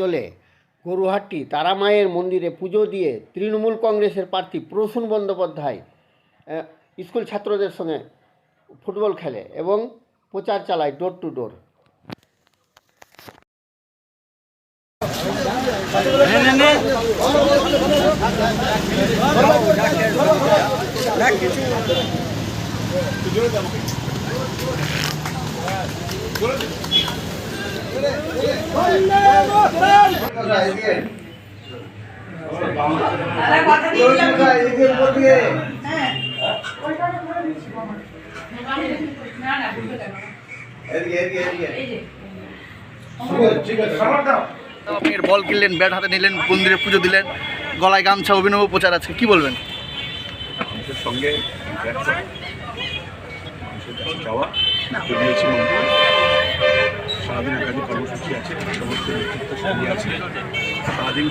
চলে। গরুহাটি তারামায়ের মন্দিরে পুজো দিয়ে তৃণমূল কংগ্রেসের প্রার্থী প্রসূন বন্দ্যোপাধ্যায় স্কুল ছাত্রদের সঙ্গে ফুটবল খেলে এবং প্রচার চালায় ডোর টু ডোর দাদা বল কিনলেন ব্যাট হাতে নিলেন মন্দিরে পুজো দিলেন গলায় গামছা অভিনব প্রচার আছে কি বলবেন? সঙ্গে যাওয়া সারাদিন একাধিক কর্মসূচি আছে সমস্ত আছে। সারাদিন